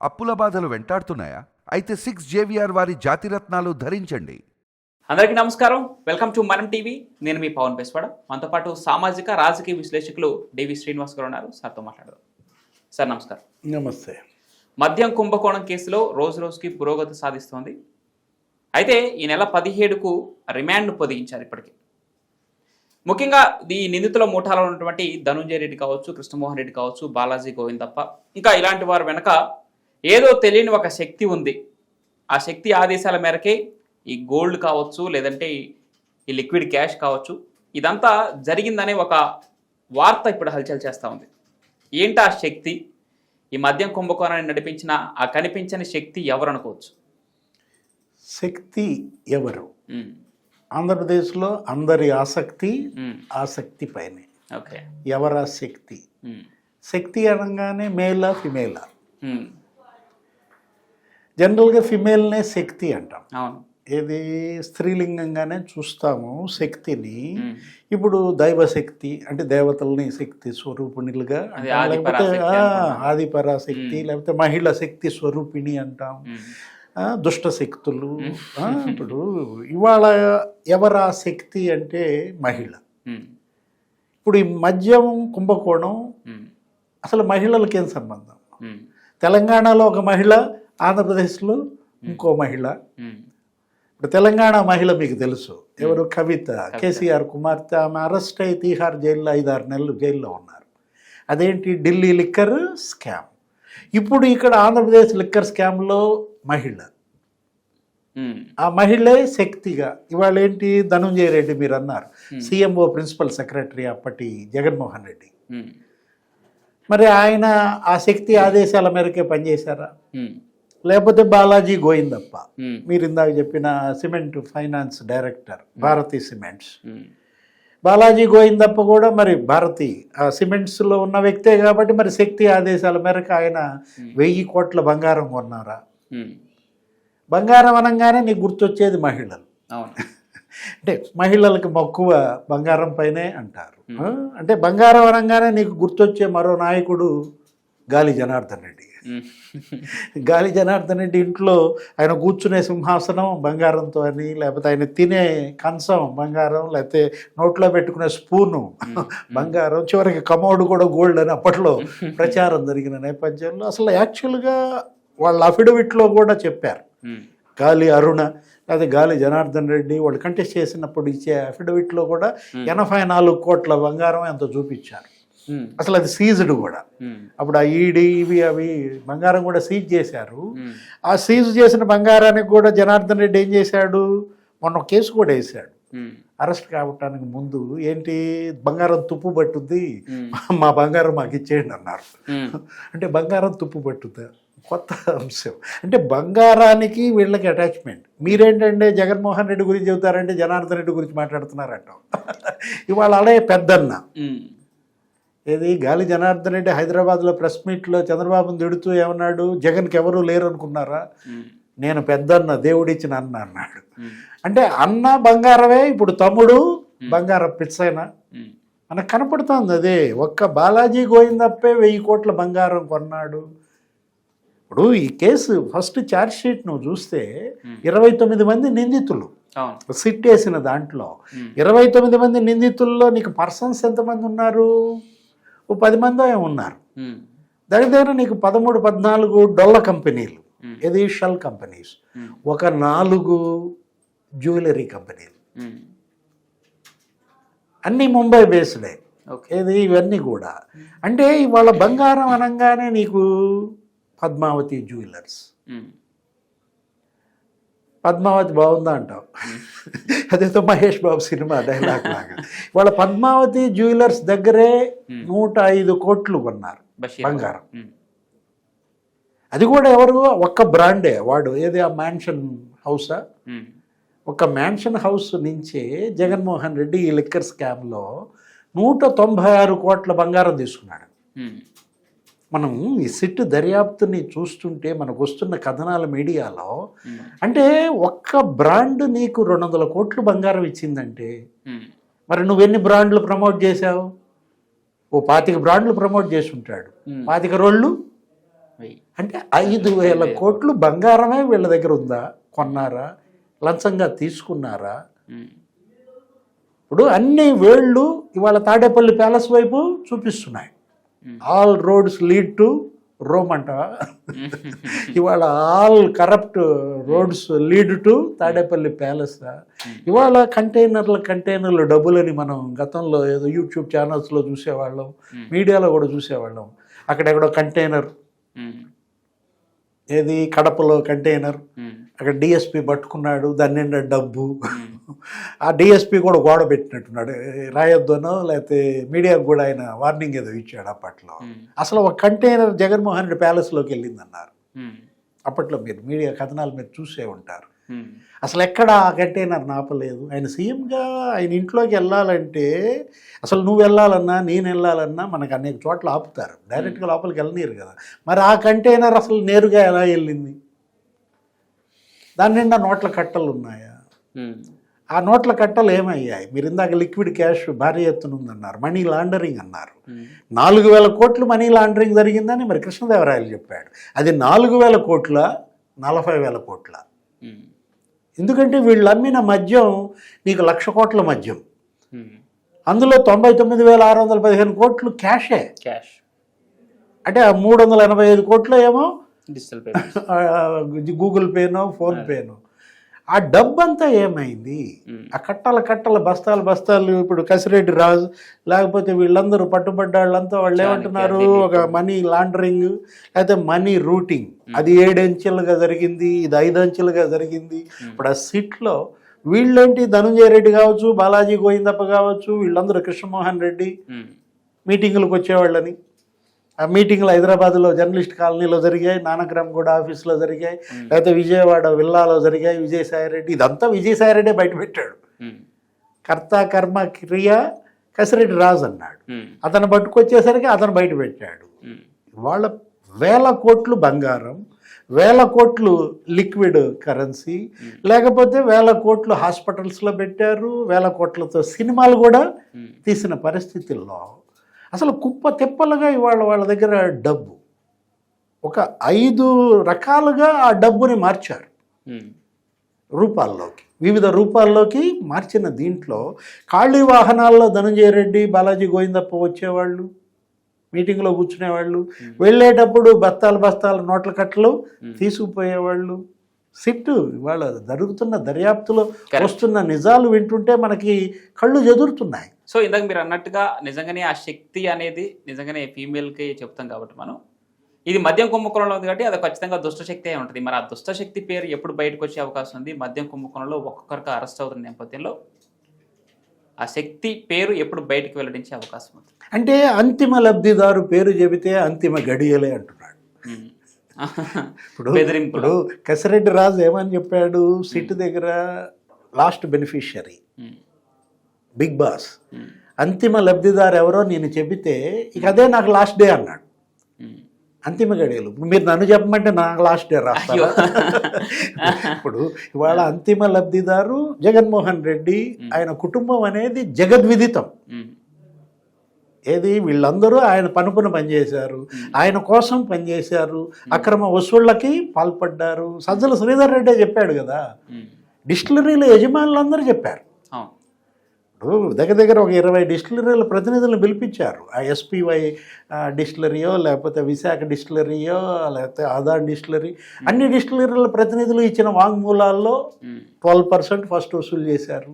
అప్పుల బాధలు వెంటాడుతున్నాయా? అయితే సిక్స్ జేవిఆర్ వారి జాతిరత్నాలు ధరించండి. అందరికీ నమస్కారం. Welcome to Manam TV. నేను మీ పవన్ బెస్వాడ. మనతో పాటు సామాజిక రాజకీయ విశ్లేషకులు డివి శ్రీనివాస్ గారు ఉన్నారు. సార్తో మాట్లాడదాం. సార్ నమస్కారం. నమస్తే. మద్యం కుంభకోణం కేసులో రోజు రోజుకి పురోగతి సాధిస్తోంది. అయితే ఈ నెల పదిహేడుకు రిమాండ్ను పొదిగించారు ఇప్పటికి. ముఖ్యంగా ఈ నిందితుల ముఠాలో ఉన్నటువంటి ధనుంజయ రెడ్డి కావచ్చు కృష్ణమోహన్ రెడ్డి కావచ్చు బాలాజీ గోవిందప్ప. ఇంకా ఇలాంటి వారి వెనక ఏదో తెలియని ఒక శక్తి ఉంది. ఆ శక్తి ఆదేశాల మేరకే ఈ గోల్డ్ కావచ్చు లేదంటే ఈ- లిక్విడ్ క్యాష్ కావచ్చు ఇదంతా జరిగిందనే ఒక వార్త ఇప్పుడు హల్చల్ చేస్తూ ఉంది. ఏంటి ఆ శక్తి? ఈ మద్యం కుంభకోణాన్ని నడిపించిన ఆ కనిపించని శక్తి ఎవరు అనుకోవచ్చు? శక్తి ఎవరు? ఆంధ్రప్రదేశ్లో అందరి ఆసక్తి ఉమ్, ఆసక్తి పైనే. ఓకే. ఎవరా శక్తి? శక్తి అనగానే మేలా ఫిమేలా. జనరల్గా ఫిమేల్నే శక్తి అంటాం. అవును. ఏది? స్త్రీలింగంగానే చూస్తాము శక్తిని. ఇప్పుడు దైవశక్తి అంటే దేవతల్ని శక్తి స్వరూపిణులుగా లేకపోతే పరాశక్తి ఆ, అనుకుంటాం. ఆది పరాశక్తి లేకపోతే మహిళ శక్తి స్వరూపిణి అంటాం. దుష్ట శక్తులు. ఇప్పుడు ఇవాళ ఎవరా శక్తి అంటే మహిళ. ఇప్పుడు ఈ మద్యం కుంభకోణం అసలు మహిళలకి సంబంధం? తెలంగాణలో ఒక మహిళ ఆంధ్రప్రదేశ్లో ఇంకో మహిళ. ఇప్పుడు తెలంగాణ మహిళ మీకు తెలుసు. ఎవరు? కవిత. కేసీఆర్ కుమార్తె ఆమె అరెస్ట్ అయి తీహార్ జైల్లో ఐదారు నెలలు జైల్లో ఉన్నారు. అదేంటి? Delhi liquor scam. ఇప్పుడు ఇక్కడ ఆంధ్రప్రదేశ్ లిక్కర్ స్కామ్లో మహిళ. ఆ మహిళే శక్తిగా. ఇవాళ ఏంటి ధనుంజయ రెడ్డి మీరు అన్నారు. సీఎంఓ ప్రిన్సిపల్ సెక్రటరీ అప్పటి జగన్మోహన్ రెడ్డి. మరి ఆయన ఆ శక్తి ఆదేశాల మేరకే పనిచేశారా? లేకపోతే బాలాజీ గోయిందప్ప మీరు ఇందాక చెప్పిన cement finance director Bharathi cements. Balaji Govindappa కూడా మరి భారతి ఆ సిమెంట్స్లో ఉన్న వ్యక్తే కాబట్టి మరి శక్తి ఆదేశాల మేరకు ఆయన వెయ్యి కోట్ల బంగారం కొన్నారా? బంగారం అనగానే నీకు గుర్తొచ్చేది మహిళలు. అవును. అంటే మహిళలకు మక్కువ బంగారం పైనే అంటారు? అంటే బంగారం అనగానే నీకు గుర్తొచ్చే మరో నాయకుడు గాలి జనార్దన్ రెడ్డి గాలి జనార్దన్ రెడ్డి ఇంట్లో ఆయన కూర్చునే సింహాసనం బంగారంతో అని లేకపోతే ఆయన తినే కంచం బంగారం లేకపోతే నోట్లో పెట్టుకునే స్పూను బంగారం చివరికి కమోడు కూడా గోల్డ్ అని అప్పట్లో ప్రచారం జరిగిన నేపథ్యంలో అసలు యాక్చువల్గా వాళ్ళ అఫిడవిట్లో కూడా చెప్పారు. గాలి అరుణ లేదా గాలి జనార్దన్ రెడ్డి వాళ్ళు కంటెస్ట్ చేసినప్పుడు ఇచ్చే అఫిడవిట్లో కూడా ఎనభై నాలుగు కోట్ల బంగారం ఎంతో చూపించారు. అసలు అది సీజ్డ్ కూడా. అప్పుడు ఆ ఈడీ ఇవి అవి బంగారం కూడా సీజ్ చేశారు. ఆ సీజ్ చేసిన బంగారానికి కూడా జనార్దన్ రెడ్డి ఏం చేశాడు? మొన్న కేసు కూడా వేశాడు. అరెస్ట్ కావటానికి ముందు ఏంటి? బంగారం తుప్పు పట్టుద్ది. మా బంగారం మాకు ఇచ్చేయండి అన్నారు. అంటే బంగారం తుప్పు పట్టుద్దా. కొత్త అంశం. అంటే బంగారానికి వీళ్ళకి అటాచ్మెంట్ మీరేంటంటే జగన్మోహన్ రెడ్డి గురించి చెబుతారంటే జనార్దన్ రెడ్డి గురించి మాట్లాడుతున్నారంటాం. ఇవాళ అడే పెద్దన్న. ఏది? గాలి జనార్దన్ రెడ్డి హైదరాబాద్లో ప్రెస్ మీట్లో చంద్రబాబును తిడుతూ ఏమన్నాడు? జగన్కి ఎవరు లేరు అనుకున్నారా నేను పెద్దన్న దేవుడిచ్చిన అన్న అన్నాడు. అంటే అన్న బంగారమే ఇప్పుడు తమ్ముడు బంగారం పిచ్చైనా. మనకు కనపడుతోంది అదే. ఒక్క బాలాజీ గోయిందప్పే వెయ్యి కోట్ల బంగారం కొన్నాడు. ఇప్పుడు ఈ కేసు ఫస్ట్ ఛార్జ్ షీట్ నువ్వు చూస్తే ఇరవై తొమ్మిది మంది నిందితులు. సిట్ వేసిన దాంట్లో. ఇరవై తొమ్మిది మంది నిందితుల్లో నీకు పర్సన్స్ ఎంతమంది ఉన్నారు? ఓ పది మంది ఉన్నారు. దగ్గర దగ్గర నీకు పదమూడు పద్నాలుగు డొల్ల కంపెనీలు. ఇది షెల్ కంపెనీస్. ఒక నాలుగు జ్యువెలరీ కంపెనీలు. అన్నీ ముంబై బేస్డే. ఓకే. ఏది? ఇవన్నీ కూడా. అంటే ఇవాళ బంగారం అనగానే నీకు పద్మావతి జ్యువెలర్స్. పద్మావతి బాగుందా అంటావు? అదేదో మహేష్ బాబు సినిమా డైలాగ్ లాగా. వాళ్ళ పద్మావతి జ్యువెలర్స్ దగ్గరే నూట ఐదు కోట్లు కొన్నారు బంగారం. ఉమ్, అది కూడా ఎవరు? ఒక్క బ్రాండే. వాడు ఏది? ఆ మ్యాన్షన్ హౌసా? ఉమ్, ఒక మ్యాన్షన్ హౌస్ నుంచే జగన్మోహన్ రెడ్డి ఈ లిక్కర్ స్కామ్లో నూట తొంభై ఆరు కోట్ల బంగారం తీసుకున్నాడు. మనం ఈ సిట్ దర్యాప్తుని చూస్తుంటే మనకు వస్తున్న కథనాల మీడియాలో అంటే ఒక్క బ్రాండ్ నీకు రెండు వందల కోట్లు బంగారం ఇచ్చిందంటే మరి నువ్వెన్ని బ్రాండ్లు ప్రమోట్ చేశావు? ఓ పాతిక బ్రాండ్లు ప్రమోట్ చేసి ఉంటాడు పాతిక రోళ్ళు? అంటే ఐదు వేల కోట్లు బంగారమే వీళ్ళ దగ్గర ఉందా? కొన్నారా? లంచంగా తీసుకున్నారా? ఇప్పుడు అన్ని వేళ్ళు ఇవాళ తాడేపల్లి ప్యాలెస్ వైపు చూపిస్తున్నాయి. All roads lead to Rome అంట. ఇవాళ all corrupt roads lead to Tadepalli palace. ఇవాళ కంటైనర్ల కంటైనర్లు డబ్బులని మనం గతంలో ఏదో యూట్యూబ్ ఛానల్స్లో చూసేవాళ్ళం మీడియాలో కూడా చూసేవాళ్ళం. అక్కడెక్కడో కంటైనర్. ఏది కడపలో కంటైనర్. అక్కడ డిఎస్పి పట్టుకున్నాడు దాని నిండా డబ్బు. ఆ డిఎస్పి కూడా గోడ పెట్టినట్టున్నాడు. రాయొద్దనో లేకపోతే మీడియాకు కూడా ఆయన వార్నింగ్ ఏదో ఇచ్చాడు అప్పట్లో. అసలు ఒక కంటైనర్ జగన్మోహన్ రెడ్డి ప్యాలెస్లోకి వెళ్ళిందన్నారు. అప్పట్లో మీరు మీడియా కథనాలు మీరు చూసే ఉంటారు. అసలు ఎక్కడ ఆ కంటైనర్ నాపలేదు? ఆయన సీఎంగా ఆయన ఇంట్లోకి వెళ్ళాలంటే అసలు నువ్వు వెళ్ళాలన్నా నేను వెళ్ళాలన్నా మనకు అనేక చోట్ల ఆపుతారు. డైరెక్ట్గా లోపలికి వెళ్ళనీరు కదా. మరి ఆ కంటైనర్ అసలు నేరుగా ఎలా వెళ్ళింది? దాని నిండా నోట్ల కట్టలు ఉన్నాయా? ఆ నోట్ల కట్టలు ఏమయ్యాయి? మీరు ఇందాక లిక్విడ్ క్యాష్ భారీ ఎత్తున ఉందన్నారు మనీ లాండరింగ్ అన్నారు. నాలుగు వేల కోట్లు మనీ లాండరింగ్ జరిగిందని మరి కృష్ణదేవరాయలు చెప్పాడు. అది నాలుగు వేల కోట్ల నలభై వేల కోట్ల? ఎందుకంటే వీళ్ళు అమ్మిన మద్యం నీకు లక్ష కోట్ల మద్యం. అందులో తొంభై తొమ్మిది వేల ఆరు వందల పదిహేను కోట్లు క్యాషే. క్యాష్. అంటే ఆ మూడు వందల ఎనభై ఐదు కోట్లు ఏమో గూగుల్ పేనో ఫోన్ పేనో. ఆ డబ్బంతా ఏమైంది? ఆ కట్టల కట్టల బస్తాలు బస్తాలు ఇప్పుడు కసిరెడ్డి రాజు లేకపోతే వీళ్ళందరూ పట్టుబడ్డ వాళ్ళంతా వాళ్ళు ఏమంటున్నారు? ఒక మనీ లాండరింగ్ లేకపోతే మనీ రూటింగ్. అది ఏడంచెలుగా జరిగింది ఇది ఐదు అంచెలుగా జరిగింది ఇప్పుడు ఆ సిట్లో వీళ్ళేంటి? ధనుంజయ రెడ్డి కావచ్చు బాలాజీ గోవిందప్ప కావచ్చు వీళ్ళందరూ కృష్ణమోహన్ రెడ్డి మీటింగులకు వచ్చేవాళ్ళని. ఆ మీటింగ్లు హైదరాబాద్లో జర్నలిస్ట్ కాలనీలో జరిగాయి నానక్రమ్ కూడా ఆఫీస్లో జరిగాయి లేకపోతే విజయవాడ విల్లాలో జరిగాయి విజయసాయి రెడ్డి. ఇదంతా విజయసాయి రెడ్డే బయటపెట్టాడు. కర్త కర్మ క్రియ కసిరెడ్డి రాజు అన్నాడు. అతను పట్టుకొచ్చేసరికి అతను బయట పెట్టాడు ఉమ్, వాళ్ళ వేల కోట్లు బంగారం వేల కోట్లు లిక్విడ్ కరెన్సీ లేకపోతే వేల కోట్లు హాస్పిటల్స్లో పెట్టారు వేల కోట్లతో సినిమాలు కూడా తీసిన పరిస్థితుల్లో అసలు కుప్ప తెప్పలుగా ఇవాళ వాళ్ళ దగ్గర డబ్బు. ఒక ఐదు రకాలుగా ఆ డబ్బుని మార్చారు. రూపాల్లోకి. వివిధ రూపాల్లోకి మార్చిన దీంట్లో ఖాళీ వాహనాల్లో ధనంజయ రెడ్డి బాలాజీ గోవిందప్ప వచ్చేవాళ్ళు మీటింగ్లో కూర్చునేవాళ్ళు వెళ్ళేటప్పుడు బస్తాలు బస్తాలు నోట్ల కట్టలు తీసుకుపోయేవాళ్ళు. సిట్టు ఇవాళ జరుగుతున్న దర్యాప్తులో వస్తున్న నిజాలు వింటుంటే మనకి కళ్ళు ఎదురుతున్నాయి సో ఇందాక మీరు అన్నట్టుగా నిజంగానే ఆ శక్తి అనేది నిజంగానే ఫీమేల్కి చెప్తాం కాబట్టి మనం. ఇది మద్యం కుంభకోణంలో ఉంది కాబట్టి అది ఖచ్చితంగా దుష్టశక్తి అయి ఉంటుంది. మరి ఆ దుష్టశక్తి పేరు ఎప్పుడు బయటకు వచ్చే అవకాశం ఉంది? మద్యం కుంభకోణంలో ఒక్కొక్కరికి అరెస్ట్ అవుతున్న నేపథ్యంలో ఆ శక్తి పేరు ఎప్పుడు బయటకు వెల్లడించే అవకాశం ఉంది. అంటే అంతిమ లబ్ధిదారు పేరు చెబితే అంతిమ గడియలే అంటున్నాడు. ఇప్పుడు ఇప్పుడు కసిరెడ్డి రాజు ఏమని చెప్పాడు? సిట్ దగ్గర లాస్ట్ బెనిఫిషియరీ. Big boss. అంతిమ లబ్ధిదారు ఎవరో నేను చెబితే ఇక అదే నాకు లాస్ట్ డే అన్నాడు. అంతిమ గడియలు. మీరు నన్ను చెప్పమంటే నాకు లాస్ట్ డే రాస్తారా? ఇప్పుడు ఇవాళ అంతిమ లబ్ధిదారు జగన్మోహన్ రెడ్డి ఆయన కుటుంబం అనేది జగద్విదితం. ఏది? వీళ్ళందరూ ఆయన పనుపున పనిచేశారు. ఆయన కోసం పనిచేశారు. అక్రమ వసూళ్ళకి పాల్పడ్డారు. సజ్జల శ్రీధర్ రెడ్డే చెప్పాడు కదా. డిస్టిలరీల యజమానులందరూ చెప్పారు. ఇప్పుడు దగ్గర దగ్గర ఒక ఇరవై డిస్టిలరీల ప్రతినిధులను పిలిపించారు. ఆ ఎస్పీవై డిస్టిలరీయో లేకపోతే విశాఖ డిస్టిలరీయో లేకపోతే ఆదాన్ డిస్టిలరీ అన్ని డిస్టిలరీల ప్రతినిధులు ఇచ్చిన వాంగ్మూలాల్లో ఉమ్, ట్వెల్వ్ పర్సెంట్ ఫస్ట్ వసూలు చేశారు.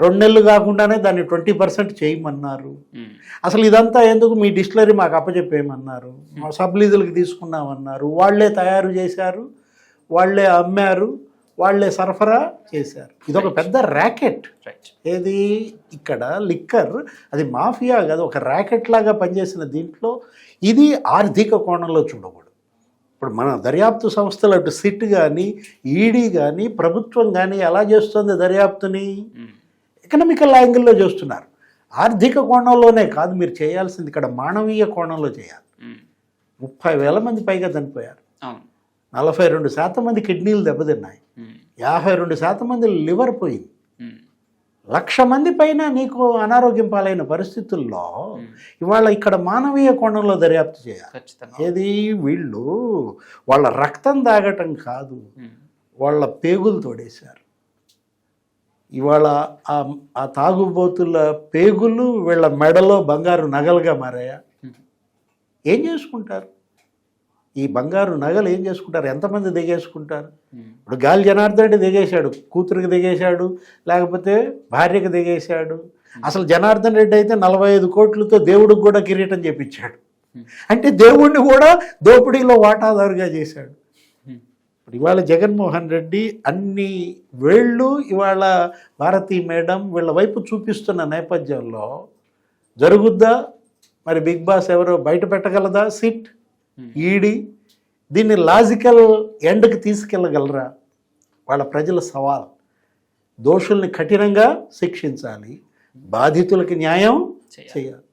రెండు నెలలు కాకుండానే దాన్ని ట్వంటీ పర్సెంట్ చేయమన్నారు. ఉమ్, అసలు ఇదంతా ఎందుకు మీ డిస్టిలరీ మాకు అప్పచెప్పేయమన్నారు? మా సబ్లీజులకు తీసుకున్నామన్నారు. వాళ్ళే తయారు చేశారు వాళ్ళే అమ్మారు వాళ్ళే సరఫరా చేశారు. ఇదొక పెద్ద ర్యాకెట్ ఏది? ఇక్కడ లిక్కర్. అది మాఫియా కాదు ఒక ర్యాకెట్ లాగా పనిచేసిన దీంట్లో ఇది ఆర్థిక కోణంలో చూడకూడదు. ఇప్పుడు మన దర్యాప్తు సంస్థలు అటు సిట్ కానీ ఈడీ కానీ ప్రభుత్వం కానీ ఎలా చేస్తుంది దర్యాప్తుని? ఎకనామికల్ యాంగిల్లో చేస్తున్నారు. ఆర్థిక కోణంలోనే కాదు మీరు చేయాల్సింది ఇక్కడ మానవీయ కోణంలో చేయాలి. ఉమ్, ముప్పై వేల మంది పైగా చనిపోయారు. నలభై రెండు శాతం మంది కిడ్నీలు దెబ్బతిన్నాయి. యాభై రెండు శాతం మంది లివర్ పోయింది. లక్ష మంది పైన నీకు అనారోగ్యం పాలైన పరిస్థితుల్లో ఇవాళ ఇక్కడ మానవీయ కోణంలో దర్యాప్తు చేయాలి. ఏది? వీళ్ళు వాళ్ళ రక్తం తాగటం కాదు. వాళ్ళ పేగులు తోడేశారు. ఇవాళ ఆ తాగుబోతుల పేగులు వీళ్ళ మెడలో బంగారు నగలుగా మారాయా. ఏం చేసుకుంటారు? ఈ బంగారు నగలు ఏం చేసుకుంటారు? ఎంతమంది దిగేసుకుంటారు. ఇప్పుడు గాలి జనార్దన్ రెడ్డి దిగేశాడు కూతురికి దిగేశాడు లేకపోతే భార్యకి దిగేశాడు. అసలు జనార్దన్ రెడ్డి అయితే నలభై ఐదు కోట్లతో దేవుడికి కూడా కిరీటం చేపించాడు అంటే దేవుణ్ణి కూడా దోపిడీలో వాటాదారుగా చేశాడు. ఇప్పుడు ఇవాళ జగన్మోహన్ రెడ్డి అన్ని వేళ్ళు ఇవాళ భారతీ మేడం వీళ్ళ వైపు చూపిస్తున్న నేపథ్యంలో జరుగుద్దా? మరి బిగ్ బాస్ ఎవరో బయట పెట్టగలదా? సిట్? ఈడీ దీన్ని లాజికల్ ఎండ్కి తీసుకెళ్ళగలరా? వాళ్ళ ప్రజల సవాల్. దోషుల్ని కఠినంగా శిక్షించాలి. బాధితులకి న్యాయం చేయాలి.